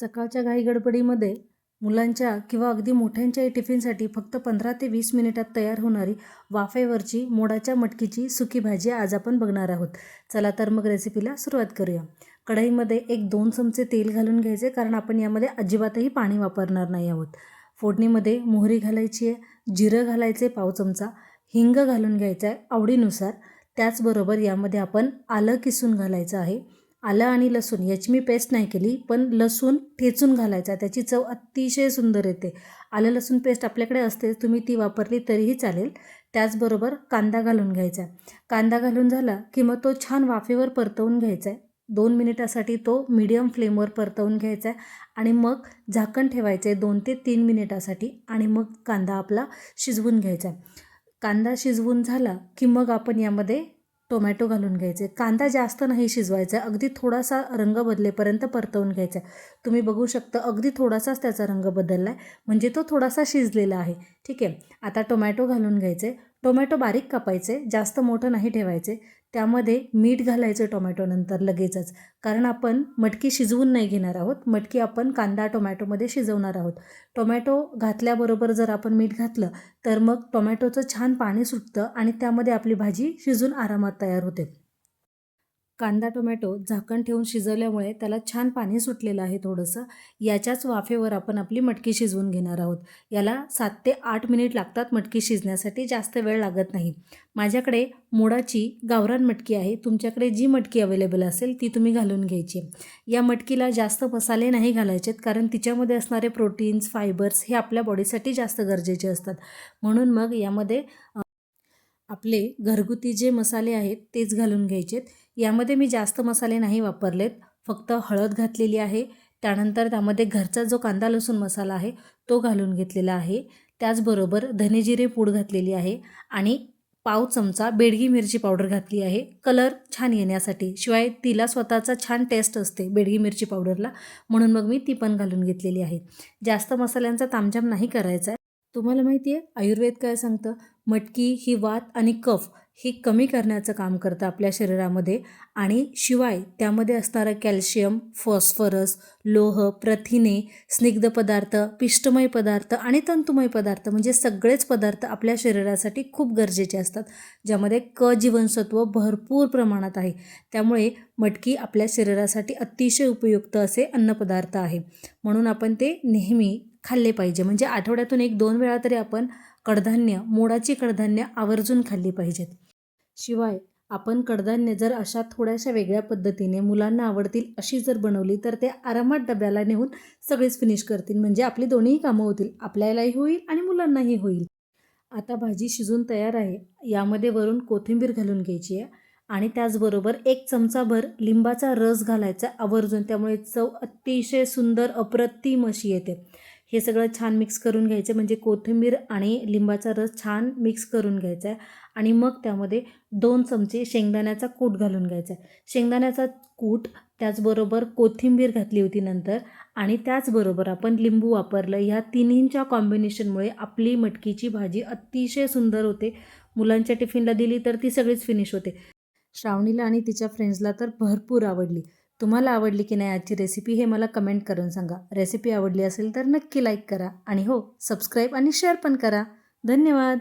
सकाळच्या घाई गडबडीमध्ये मुलांच्या किंवा अगदी मोठ्यांच्याही टिफिनसाठी फक्त पंधरा ते वीस मिनिटात तयार होणारी वाफेवरची मोडाच्या मटकीची सुकी भाजी आज आपण बघणार आहोत. चला तर मग रेसिपीला सुरुवात करूया. कढईमध्ये एक दोन चमचे तेल घालून घ्यायचे कारण आपण यामध्ये अजिबातही पाणी वापरणार नाही आहोत. फोडणीमध्ये मोहरी घालायची आहे जिरं घालायचे पाव चमचा हिंग घालून घ्यायचं आहे आवडीनुसार. त्याचबरोबर यामध्ये आपण आलं किसून घालायचं आहे. आलं आणि लसूण याची मी पेस्ट नाही केली पण लसूण ठेचून घालायचा. त्याची चव अतिशय सुंदर येते. आलं लसूण पेस्ट आपल्याकडे असते तुम्ही ती वापरली तरीही चालेल. त्याचबरोबर कांदा घालून घ्यायचा. कांदा घालून झाला की मग तो छान वाफेवर परतवून घ्यायचा. आहे दोन मिनिटासाठी तो मीडियम फ्लेमवर परतवून घ्यायचा आहे आणि मग झाकण ठेवायचं आहे दोन ते तीन मिनिटासाठी आणि मग कांदा आपला शिजवून घ्यायचा. आहे कांदा शिजवून झाला की मग आपण यामध्ये टोमॅटो घालून घ्यायचे. कांदा जास्त नाही शिजवायचा अगदी थोडासा रंग बदलेपर्यंत परतवून घ्यायचा. तुम्ही बघू शकता अगदी थोडासाच त्याचा रंग बदलला आहे म्हणजे तो थोडासा शिजलेला आहे. ठीक आहे आता टोमॅटो घालून घ्यायचे. टोमॅटो बारीक कापायचे जास्त मोठं नाही ठेवायचे. त्यामध्ये मीठ घालायचं टोमॅटोनंतर लगेचच. कारण आपण मटकी शिजवून नाही घेणार आहोत. मटकी आपण कांदा टोमॅटोमध्ये शिजवणार आहोत. टोमॅटो घातल्याबरोबर जर आपण मीठ घातलं तर मग टोमॅटोचं छान पाणी सुटतं आणि त्यामध्ये आपली भाजी शिजून आरामात तयार होते. कांदा टोमॅटो झाकण ठेवून शिजवल्यामुळे त्याला छान पाणी सुटलेलं आहे थोडंसं. याच्याच वाफेवर आपण आपली मटकी शिजवून घेणार आहोत. याला सात ते आठ मिनिट लागतात मटकी शिजण्यासाठी जास्त वेळ लागत नाही. माझ्याकडे मोडाची गावरान मटकी आहे. तुमच्याकडे जी मटकी अवेलेबल असेल ती तुम्ही घालून घ्यायची. या मटकीला जास्त मसाले नाही घालायचेत कारण तिच्यामध्ये असणारे प्रोटीन्स फायबर्स हे आपल्या बॉडीसाठी जास्त गरजेचे असतात. म्हणून मग यामध्ये आपले घरगुती जे मसाले आहेत तेच घालून घ्यायचेत. यामध्ये मी जास्त मसाले नाही वापरलेत. फक्त हळद घातलेली आहे. त्यानंतर त्यामध्ये घरचा जो कांदा लसूण मसाला आहे तो घालून घेतलेला आहे. त्याचबरोबर धनेजिरे पूड घातलेली आहे आणि पाव चमचा बेडगी मिरची पावडर घातली आहे. कलर छान येण्यासाठी. शिवाय तिला स्वतःचा छान टेस्ट असते बेडगी मिरची पावडरला. म्हणून मग मी ती पण घालून घेतलेली आहे. जास्त मसाल्यांचा तामझाम नाही करायचा आहे. तुम्हाला माहिती आहे आयुर्वेद काय सांगतं? मटकी ही वात आणि कफ हे कमी करण्याचं काम करतं आपल्या शरीरामध्ये आणि शिवाय त्यामध्ये असणारं कॅल्शियम फॉस्फरस लोह प्रथिने स्निग्ध पदार्थ पिष्टमय पदार्थ आणि तंतुमय पदार्थ म्हणजे सगळेच पदार्थ आपल्या शरीरासाठी खूप गरजेचे असतात. ज्यामध्ये क जीवनसत्व भरपूर प्रमाणात आहे. त्यामुळे मटकी आपल्या शरीरासाठी अतिशय उपयुक्त असे अन्नपदार्थ आहे. म्हणून आपण ते नेहमी खाल्ले पाहिजे. म्हणजे आठवड्यातून एक दोन वेळा तरी आपण कडधान्य मोडाची कडधान्य आवर्जून खाल्ली पाहिजेत. शिवाय आपण कडधान्य जर अशा थोड्याशा वेगळ्या पद्धतीने मुलांना आवडतील अशी जर बनवली तर ते आरामात डब्याला नेऊन सगळेच फिनिश करतील. म्हणजे आपली दोन्हीही कामं होतील. आपल्यालाही होईल आणि मुलांनाही होईल. आता भाजी शिजून तयार आहे. यामध्ये वरून कोथिंबीर घालून घ्यायची आहे. आणि त्याचबरोबर एक चमचाभर लिंबाचा रस घालायचा आवर्जून. त्यामुळे चव अतिशय सुंदर अप्रतिम अशी येते. हे सगळं छान मिक्स करून घ्यायचं. म्हणजे कोथिंबीर आणि लिंबाचा रस छान मिक्स करून घ्यायचा आहे आणि मग त्यामध्ये दोन चमचे शेंगदाण्याचा कूट घालून घ्यायचा. आहे शेंगदाण्याचा कूट त्याचबरोबर कोथिंबीर घातली होती नंतर आणि त्याचबरोबर आपण लिंबू वापरलं. ह्या तिन्हींच्या कॉम्बिनेशनमुळे आपली मटकीची भाजी अतिशय सुंदर होते. मुलांच्या टिफिनला दिली तर ती सगळीच फिनिश होते. श्रावणीला आणि तिच्या फ्रेंड्सला तर भरपूर आवडली. तुम्हाला आवडली की नाही आजची रेसिपी हे मला कमेंट करून सांगा. रेसिपी आवडली असेल तर नक्की लाईक करा आणि हो सबस्क्राईब आणि शेअर पण करा. धन्यवाद!